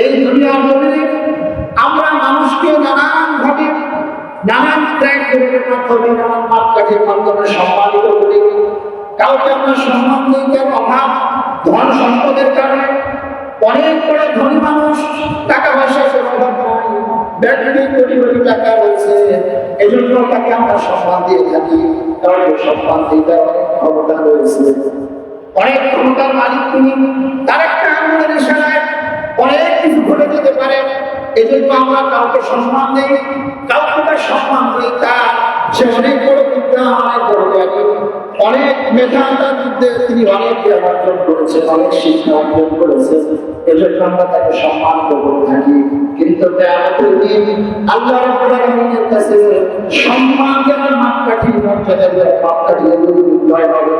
এই দুনিয়ার জমিনে আমরা মানুষকে নানান ভাবে, নানান ত্যাগ করে মাধ্যমে, নানান মাপকাঠির মাধ্যমে সম্মানিত করি। কাউকে আমরা সম্মান দিই কেন অভাব, ধন সম্পদের কারণে। অনেক বড় ধনী মানুষ টাকা পয়সা সে অভাব ব্যাটারি কোটি কোটি টাকা রয়েছে এই জন্য তাকে আমরা সম্মান দিয়ে থাকি। কারণ সম্মান দিতে অনেক ক্ষমতা রয়েছে। অনেক ক্ষমতার মালিক তিনি। তার একটা ইশারায় অনেক কিছু ঘটে যেতে পারে। এই জন্য আমরা কাউকে সম্মান দিই, কাউকে সম্মান দিই সে অনেক বড় বিদ্যা, অনেক বড় জ্ঞানী। অনেক তিনি অনেক অর্জন করেছেন, অনেক শিক্ষা অর্জন করেছেন। এই জন্য আমরা তাকে সম্মান করে থাকি কিন্তু আল্লাহ কাছে সম্মান দেওয়ার মাপকাঠি মর্যাদা দেওয়ার মাপকাঠি এগুলো হবে